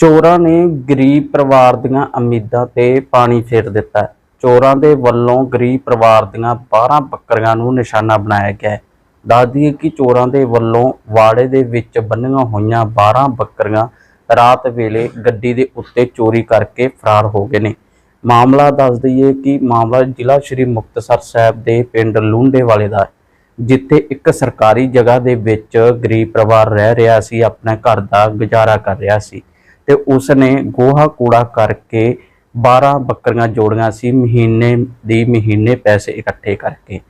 ਚੋਰਾਂ ਨੇ ਗਰੀਬ ਪਰਿਵਾਰ ਦੀਆਂ ਉਮੀਦਾਂ ਤੇ ਪਾਣੀ ਫੇਰ ਦਿੱਤਾ। ਚੋਰਾਂ ਦੇ ਵੱਲੋਂ ਗਰੀਬ ਪਰਿਵਾਰ ਦੀਆਂ 12 ਬੱਕਰੀਆਂ ਨੂੰ ਨਿਸ਼ਾਨਾ ਬਣਾਇਆ ਗਿਆ। ਹੈ ਦੱਸ ਦਈਏ ਕਿ ਚੋਰਾਂ ਦੇ ਵੱਲੋਂ ਵਾੜੇ ਦੇ ਵਿੱਚ ਬੰਨੀਆਂ ਹੋਈਆਂ 12 ਬੱਕਰੀਆਂ ਰਾਤ ਵੇਲੇ ਗੱਡੀ ਦੇ ਉੱਤੇ ਚੋਰੀ ਕਰਕੇ ਫਰਾਰ ਹੋ ਗਏ ਨੇ। ਮਾਮਲਾ ਦੱਸ ਦਈਏ ਕਿ ਮਾਮਲਾ ਜ਼ਿਲ੍ਹਾ ਸ਼੍ਰੀ ਮੁਕਤਸਰ ਸਾਹਿਬ ਦੇ ਪਿੰਡ ਲੂੰਡੇ ਵਾਲੇ ਦਾ ਜਿੱਥੇ ਇੱਕ ਸਰਕਾਰੀ ਜਗ੍ਹਾ ਦੇ ਵਿੱਚ ਗਰੀਬ ਪਰਿਵਾਰ ਰਹਿ ਰਿਹਾ ਸੀ, ਆਪਣੇ ਘਰ ਦਾ ਗੁਜ਼ਾਰਾ ਕਰ ਰਿਹਾ ਸੀ। ਤੇ ਉਸ ਨੇ ਗੋਹਾ ਕੂੜਾ ਕਰਕੇ 12 ਬੱਕਰੀਆਂ ਜੋੜੀਆਂ ਸੀ ਮਹੀਨੇ ਦੀ ਮਹੀਨੇ ਪੈਸੇ ਇਕੱਠੇ ਕਰਕੇ।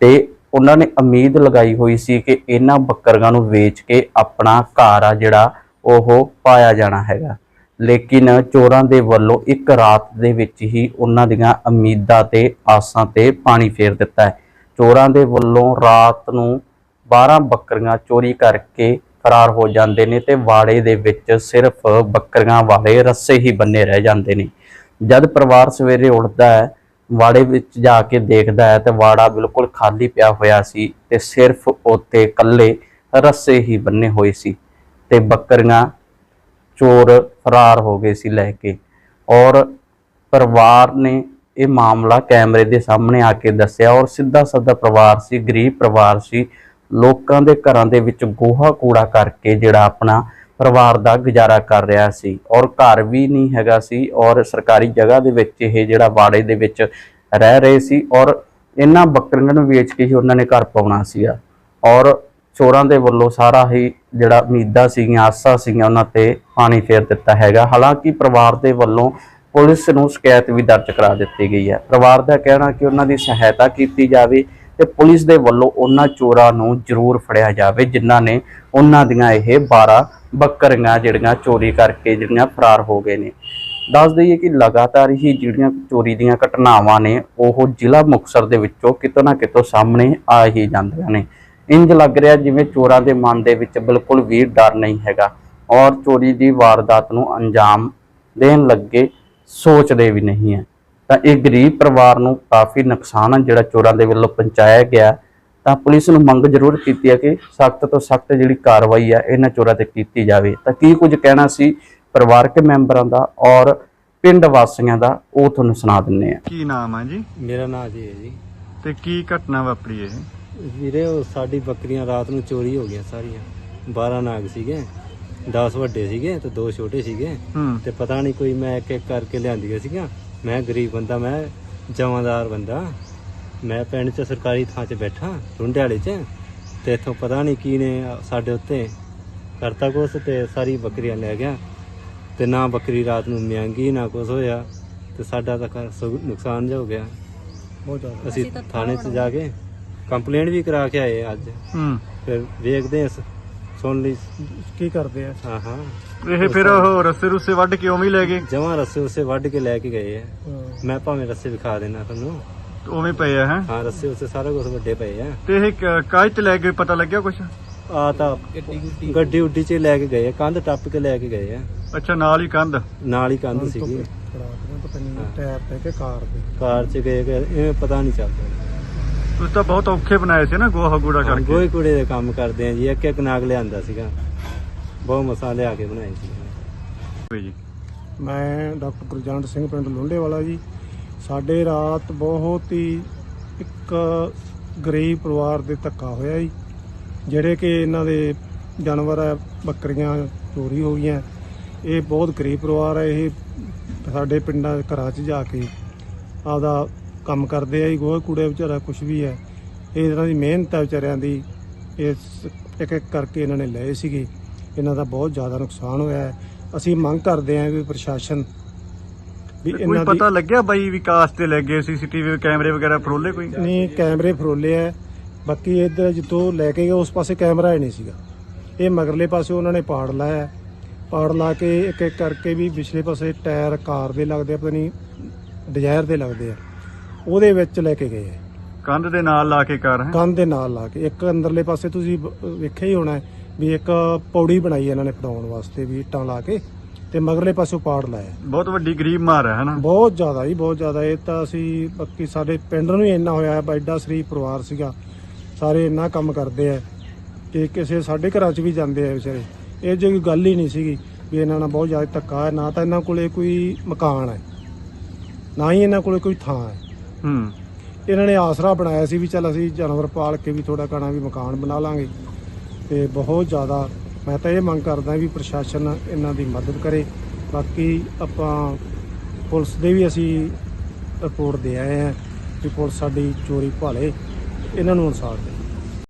ਤੇ ਉਹਨਾਂ ਨੇ ਉਮੀਦ ਲਗਾਈ ਹੋਈ ਸੀ ਕਿ ਇਹਨਾਂ ਬੱਕਰੀਆਂ ਨੂੰ ਵੇਚ ਕੇ ਆਪਣਾ ਘਰ ਆ ਜਿਹੜਾ ਉਹ ਪਾਇਆ ਜਾਣਾ ਹੈਗਾ। ਲੇਕਿਨ ਚੋਰਾਂ ਦੇ ਵੱਲੋਂ ਇੱਕ ਰਾਤ ਦੇ ਵਿੱਚ ਹੀ ਉਹਨਾਂ ਦੀਆਂ ਉਮੀਦਾਂ ਤੇ ਆਸਾਂ ਤੇ ਪਾਣੀ ਫੇਰ ਦਿੱਤਾ ਹੈ। ਚੋਰਾਂ ਦੇ ਵੱਲੋਂ ਰਾਤ ਨੂੰ 12 ਬੱਕਰੀਆਂ ਚੋਰੀ ਕਰਕੇ ਫਰਾਰ ਹੋ ਜਾਂਦੇ ਨੇ ਤੇ ਵਾੜੇ ਦੇ ਵਿੱਚ ਸਿਰਫ ਬੱਕਰੀਆਂ ਵਾਲੇ ਰੱਸੇ ਹੀ ਬੰਨੇ ਰਹਿ ਜਾਂਦੇ ਨੇ। ਜਦ ਪਰਿਵਾਰ ਸਵੇਰੇ ਉੱਠਦਾ ਹੈ, ਵਾੜੇ ਵਿੱਚ ਜਾ ਕੇ ਦੇਖਦਾ ਹੈ ਤੇ ਵਾੜਾ ਬਿਲਕੁਲ ਖਾਲੀ ਪਿਆ ਹੋਇਆ ਸੀ ਤੇ ਸਿਰਫ ਉੱਤੇ ਇਕੱਲੇ ਰੱਸੇ ਹੀ ਬੰਨੇ ਹੋਏ ਸੀ ਤੇ ਬੱਕਰੀਆਂ ਚੋਰ ਫਰਾਰ ਹੋ ਗਏ ਸੀ ਲੈ ਕੇ। ਔਰ ਪਰਿਵਾਰ ਨੇ ਇਹ ਮਾਮਲਾ ਕੈਮਰੇ ਦੇ ਸਾਹਮਣੇ ਆ ਕੇ ਦੱਸਿਆ ਔਰ ਸਿੱਧਾ ਸਾਦਾ ਪਰਿਵਾਰ ਸੀ, ਗਰੀਬ ਪਰਿਵਾਰ ਸੀ ਲੋਕਾਂ ਦੇ ਘਰਾਂ ਦੇ ਵਿੱਚ ਗੋਹਾ ਕੂੜਾ ਕਰਕੇ ਜਿਹੜਾ ਆਪਣਾ ਪਰਿਵਾਰ ਦਾ ਗੁਜ਼ਾਰਾ ਕਰ ਰਿਹਾ ਸੀ ਔਰ ਘਰ ਵੀ ਨਹੀਂ ਹੈਗਾ ਸੀ ਔਰ ਸਰਕਾਰੀ ਜਗ੍ਹਾ ਦੇ ਵਿੱਚ ਇਹ ਜਿਹੜਾ ਵਾੜੇ ਦੇ ਵਿੱਚ ਰਹਿ ਰਹੇ ਸੀ ਔਰ ਇਹਨਾਂ ਬੱਕਰੀਆਂ ਨੂੰ ਵੇਚ ਕੇ ਹੀ ਉਹਨਾਂ ਨੇ ਘਰ ਪਾਉਣਾ ਸੀਗਾ ਔਰ ਚੋਰਾਂ ਦੇ ਵੱਲੋਂ ਸਾਰਾ ਹੀ ਜਿਹੜਾ ਉਮੀਦਾਂ ਸੀਗੀਆਂ, ਆਸਾਂ ਸੀਗੀਆਂ, ਉਹਨਾਂ ਤੇ ਪਾਣੀ ਫੇਰ ਦਿੱਤਾ ਹੈਗਾ। ਹਾਲਾਂਕਿ ਪਰਿਵਾਰ ਦੇ ਵੱਲੋਂ ਪੁਲਿਸ ਨੂੰ ਸ਼ਿਕਾਇਤ ਵੀ ਦਰਜ ਕਰਾ ਦਿੱਤੀ ਗਈ ਹੈ। ਪਰਿਵਾਰ ਦਾ ਕਹਿਣਾ ਕਿ ਉਹਨਾਂ ਦੀ ਸਹਾਇਤਾ ਕੀਤੀ ਜਾਵੇ ਤੇ ਪੁਲਿਸ ਦੇ ਵੱਲੋਂ ਉਹਨਾਂ ਚੋਰਾਂ ਨੂੰ ਜ਼ਰੂਰ ਫੜਿਆ ਜਾਵੇ, ਜਿਨ੍ਹਾਂ ਨੇ ਉਹਨਾਂ ਦੀਆਂ ਇਹ 12 ਬੱਕਰੀਆਂ ਜਿਹੜੀਆਂ ਚੋਰੀ ਕਰਕੇ ਜਿਹੜੀਆਂ ਫਰਾਰ ਹੋ ਗਏ ਨੇ। ਦੱਸ ਦਈਏ ਕਿ ਲਗਾਤਾਰ ਹੀ ਜਿਹੜੀਆਂ ਚੋਰੀ ਦੀਆਂ ਘਟਨਾਵਾਂ ਨੇ, ਉਹ ਜ਼ਿਲ੍ਹਾ ਮੁਕਤਸਰ ਦੇ ਵਿੱਚੋਂ ਕਿਤੋਂ ਨਾ ਕਿਤੋਂ ਸਾਹਮਣੇ ਆ ਹੀ ਜਾਂਦੀਆਂ ਨੇ। ਇੰਜ ਲੱਗ ਰਿਹਾ ਜਿਵੇਂ ਚੋਰਾਂ ਦੇ ਮਨ ਦੇ ਵਿੱਚ ਬਿਲਕੁਲ ਵੀ ਡਰ ਨਹੀਂ ਹੈਗਾ ਔਰ ਚੋਰੀ ਦੀ ਵਾਰਦਾਤ ਨੂੰ ਅੰਜਾਮ ਦੇਣ ਲੱਗੇ ਸੋਚਦੇ ਵੀ ਨਹੀਂ ਹੈ। ਤਾਂ ਇਹ ਗਰੀਬ ਪਰਿਵਾਰ ਨੂੰ ਕਾਫੀ ਨੁਕਸਾਨ ਹੈ ਜਿਹੜਾ ਚੋਰਾਂ ਦੇ ਵੱਲੋਂ ਪਹੁੰਚਾਇਆ ਗਿਆ। ਤਾਂ ਪੁਲਿਸ ਨੂੰ ਮੰਗ ਜ਼ਰੂਰ ਕੀਤੀ ਹੈ ਕਿ ਸਖਤ ਤੋਂ ਸਖਤ ਜਿਹੜੀ ਕਾਰਵਾਈ ਹੈ ਇਹਨਾਂ ਚੋਰਾਂ ਤੇ ਕੀਤੀ ਜਾਵੇ। ਤਾਂ ਕੀ ਕੁਝ ਕਹਿਣਾ ਸੀ ਪਰਿਵਾਰਕ ਮੈਂਬਰਾਂ ਦਾ ਔਰ ਪਿੰਡ ਵਾਸੀਆਂ ਦਾ ਉਹ ਤੁਹਾਨੂੰ ਸੁਣਾ ਦਿੰਨੇ ਆ। ਕੀ ਨਾਮ ਹੈ ਜੀ? ਮੇਰਾ ਨਾਂ ਜੀ ਹੈ ਜੀ। ਤੇ ਕੀ ਘਟਨਾ ਵਾਪਰੀ ਇਹ? ਵੀਰੇ ਉਹ ਸਾਡੀ ਬੱਕਰੀਆਂ ਰਾਤ ਨੂੰ ਚੋਰੀ ਹੋ ਗਈਆਂ ਸਾਰੀਆਂ। 12 ਨਾਗ ਸੀਗੇ 10 ਵੱਡੇ ਸੀਗੇ ਤੇ ਦੋ ਛੋਟੇ ਸੀਗੇ। ਹੂੰ। ਤੇ ਪਤਾ ਨਹੀਂ ਕੋਈ ਮੈਂ ਇੱਕ ਇੱਕ ਕਰਕੇ ਲਿਆਂਦੀਆਂ ਸੀਗੀਆਂ। ਮੈਂ ਗਰੀਬ ਬੰਦਾ ਮੈਂ ਜਮਾਦਾਰ ਬੰਦਾ। ਮੈਂ ਪਿੰਡ 'ਚ ਸਰਕਾਰੀ ਥਾਂ 'ਚ ਬੈਠਾ ਰੁੰਡੇ ਵਾਲੇ 'ਚ ਤੇ ਇੱਥੋਂ ਪਤਾ ਨਹੀਂ ਕੀ ਨੇ ਸਾਡੇ ਉੱਤੇ ਕਰਤਾ ਕੁਛ ਤੇ ਸਾਰੀ ਬੱਕਰੀਆਂ ਲੈ ਗਿਆ। ਤੇ ਨਾ ਬੱਕਰੀ ਰਾਤ ਨੂੰ ਮਿਆਂਗੀ ਨਾ ਕੁਛ ਹੋਇਆ ਤੇ ਸਾਡਾ ਤਾਂ ਘਰ ਸਗੋਂ ਨੁਕਸਾਨ ਜਿਹਾ ਹੋ ਗਿਆ। ਬਹੁਤ ਜ਼ਿਆਦਾ। ਅਸੀਂ ਥਾਣੇ 'ਚ ਜਾ ਕੇ ਕੰਪਲੇਂਟ ਵੀ ਕਰਾ ਕੇ ਆਏ ਅੱਜ। ਹੂੰ। ਫਿਰ ਵੇਖਦੇ ਹਾਂ ਸ- ਸੁਣ ਲਈ। ਕੀ ਕਰਦੇ ਆ? ਹਾਂ ਹਾਂ। ਇਹ ਫਿਰ ਉਹ ਰਸੇ ਰੁੱਸੇ ਵੱਢ ਕੇ ਉਵੇਂ ਹੀ ਲੈ ਗਏ? ਜਮਾਂ ਰੱਸੇ ਉਸੇ ਵੱਢ ਕੇ ਲੈ ਕੇ ਗਏ ਆ। ਮੈਂ ਭਾਵੇਂ ਰੱਸੇ ਵਿਖਾ ਦੇਣਾ ਤੁਹਾਨੂੰ। ਉਵੇਂ ਪਏ ਆ ਹੈ? ਹਾਂ ਰੱਸੇ ਉਸੇ ਸਾਰਾ ਕੁਝ ਵੱਡੇ ਪਏ ਆ। ਤੇ ਇਹ ਕ- ਕਾਹਦੇ ਤੇ ਲੈ ਗਏ ਪਤਾ ਲੱਗਿਆ ਕੁਛ? ਆ ਤਾਂ ਗੱਡੀ ਉੱਡੀ 'ਚ ਲੈ ਕੇ ਗਏ ਆ ਕੰਧ ਟੱਪ ਕੇ ਲੈ ਕੇ ਗਏ ਆ। ਅੱਛਾ ਨਾਲ ਹੀ ਕੰਧ? ਨਾਲ ਹੀ ਕੰਧ ਸੀਗੀ। ਪਤਾ ਤੇ ਕਿ ਕਾਰ 'ਚ ਗਏ ਗਏ ਇਹ ਪਤਾ ਨਹੀਂ ਚੱਲਦਾ। ਤੁਸੀਂ ਤਾਂ ਬਹੁਤ ਔਖੇ ਬਣਾਏ ਸੀ ਨਾ ਗੋਹਾ ਗੂੜਾ ਹਾਂ, ਕਰਕੇ। ਗੋਹੇ ਕੂੜੇ ਦੇ ਕੰਮ ਕਰਦੇ ਆ ਜੀ। ਇੱਕ ਇੱਕ ਨਾਗ ਲਿਆਂਦਾ ਸੀਗਾ। ਬਹੁਤ ਮਸਾਲੇ ਆ ਕੇ ਬਣਾਏ ਸੀ। ਜੀ। ਮੈਂ ਡਾਕਟਰ ਗੁਰਜੰਟ ਸਿੰਘ ਪਿੰਡ ਲੋਂਡੇ ਵਾਲਾ ਜੀ। ਸਾਡੇ ਰਾਤ ਬਹੁਤ ਹੀ ਇੱਕ ਗਰੀਬ ਪਰਿਵਾਰ ਦੇ ਧੱਕਾ ਹੋਇਆ ਜੀ। ਜਿਹੜੇ ਕਿ ਇਹਨਾਂ ਦੇ ਜਾਨਵਰ ਹੈ ਬੱਕਰੀਆਂ ਚੋਰੀ ਹੋ ਗਈਆਂ। ਇਹ ਬਹੁਤ ਗਰੀਬ ਪਰਿਵਾਰ ਹੈ ਇਹ ਸਾਡੇ ਪਿੰਡਾਂ ਘਰਾਂ 'ਚ ਜਾ ਕੇ ਆਪਦਾ ਕੰਮ ਕਰਦੇ ਆ ਜੀ ਗੋਹੇ ਕੂੜੇ ਵਿਚਾਰਾ ਕੁਝ ਵੀ ਹੈ ਇਹ ਇਹਨਾਂ ਦੀ ਮਿਹਨਤ ਹੈ ਵਿਚਾਰਿਆਂ ਦੀ। ਇਸ ਇੱਕ ਇੱਕ ਕਰਕੇ ਇਹਨਾਂ ਨੇ ਲਏ ਸੀਗੇ। ਇਹਨਾਂ ਦਾ ਬਹੁਤ ਜ਼ਿਆਦਾ ਨੁਕਸਾਨ ਹੋਇਆ ਹੈ। ਅਸੀਂ ਮੰਗ ਕਰਦੇ ਹਾਂ ਵੀ ਪ੍ਰਸ਼ਾਸਨ ਵੀ ਕੋਈ ਇਹਨਾਂ ਦੀ ਪਤਾ ਲੱਗਿਆ ਬਾਈ ਵਿਕਾਸ ਤੇ ਲੈ ਗਏ ਸੀਸੀਟੀਵੀ ਕੈਮਰੇ ਵਗੈਰਾ ਫਰੋਲੇ ਕੋਈ? ਨਹੀਂ ਕੈਮਰੇ ਫਰੋਲੇ ਆ। ਬਾਕੀ ਇੱਧਰ ਜਿੱਥੋਂ ਲੈ ਕੇ ਗਏ ਉਸ ਪਾਸੇ ਕੈਮਰਾ ਹੀ ਨਹੀਂ ਸੀਗਾ। ਇਹ ਮਗਰਲੇ ਪਾਸੇ ਉਹਨਾਂ ਨੇ ਪਾੜ ਲਾਇਆ। ਹੈ। ਪਾੜ ਲਾ ਕੇ ਇੱਕ ਇੱਕ ਕਰਕੇ ਵੀ ਪਿਛਲੇ ਪਾਸੇ ਟਾਇਰ ਕਾਰ ਦੇ ਲੱਗਦੇ ਆ ਪਤਾ ਨਹੀਂ ਡਿਜ਼ਾਇਰ ਦੇ ਲੱਗਦੇ ਆ। ਉਹਦੇ ਵਿੱਚ ਲੈ ਕੇ ਗਏ ਆ। ਕੰਧ ਦੇ ਨਾਲ ਲਾ ਕੇ ਕਰ ਹੈ। ਕੰਧ ਦੇ ਨਾਲ ਲਾ ਕੇ। ਇੱਕ ਅੰਦਰਲੇ ਪਾਸੇ ਤੁਸੀਂ ਬ- ਵੇਖਿਆ ਹੀ ਹੋਣਾ ਹੈ ਵੀ ਇੱਕ ਪੌੜੀ ਬਣਾਈ ਇਹਨਾਂ ਨੇ ਪੜਾਉਣ ਵਾਸਤੇ ਵੀ ਇੱਟਾਂ ਲਾ ਕੇ ਤੇ ਮਗਰਲੇ ਪਾਸੋਂ ਪਾੜ ਲਾਇਆ। ਬਹੁਤ ਵੱਡੀ ਗਰੀਬ ਮਾਰ ਹੈ ਹਨਾ ਬਹੁਤ ਜ਼ਿਆਦਾ ਜੀ ਬਹੁਤ ਜ਼ਿਆਦਾ। ਇਹ ਤਾਂ ਅਸੀਂ ਬਾਕੀ ਸਾਡੇ ਪਿੰਡ ਨੂੰ ਹੀ ਇੰਨਾ ਹੋਇਆ ਹੈ ਐਡਾ ਸ਼ਰੀਫ ਪਰਿਵਾਰ ਸੀਗਾ। ਸਾਰੇ ਇੰਨਾ ਕੰਮ ਕਰਦੇ ਆ ਕਿ ਕਿਸੇ ਸਾਡੇ ਘਰਾਂ 'ਚ ਵੀ ਜਾਂਦੇ ਆ ਵਿਚਾਰੇ। ਇਹ ਜੇ ਕੋਈ ਗੱਲ ਹੀ ਨਹੀਂ ਸੀਗੀ ਵੀ ਇਹਨਾਂ ਨਾਲ ਬਹੁਤ ਜ਼ਿਆਦਾ ਧੱਕਾ ਹੈ। ਨਾ ਤਾਂ ਇਹਨਾਂ ਕੋਲੇ ਕੋਈ ਮਕਾਨ ਹੈ ਨਾ ਹੀ ਇਹਨਾਂ ਕੋਲੇ ਕੋਈ ਥਾਂ ਹੈ। ਹੂੰ। ਇਹਨਾਂ ਨੇ ਆਸਰਾ ਬਣਾਇਆ ਸੀ ਵੀ ਚੱਲ ਅਸੀਂ ਜਾਨਵਰ ਪਾਲ ਕੇ ਵੀ ਥੋੜਾ ਕਣਾ ਵੀ ਮਕਾਨ ਬਣਾ ਲਾਂਗੇ। ਤੇ ਬਹੁਤ ਜ਼ਿਆਦਾ ਮੈਂ ਤਾਂ ਇਹ ਮੰਗ ਕਰਦਾ ਵੀ ਪ੍ਰਸ਼ਾਸਨ ਇਹਨਾਂ ਦੀ ਮਦਦ ਕਰੇ। ਬਾਕੀ ਆਪਾਂ ਪੁਲਿਸ ਦੇ ਵੀ ਅਸੀਂ ਰਿਪੋਰਟ ਦੇ ਆਏ ਹਾਂ ਕਿ ਪੁਲਿਸ ਸਾਡੀ ਚੋਰੀ ਭਾਲੇ, ਇਹਨਾਂ ਨੂੰ ਇਨਸਾਫ ਦੇ।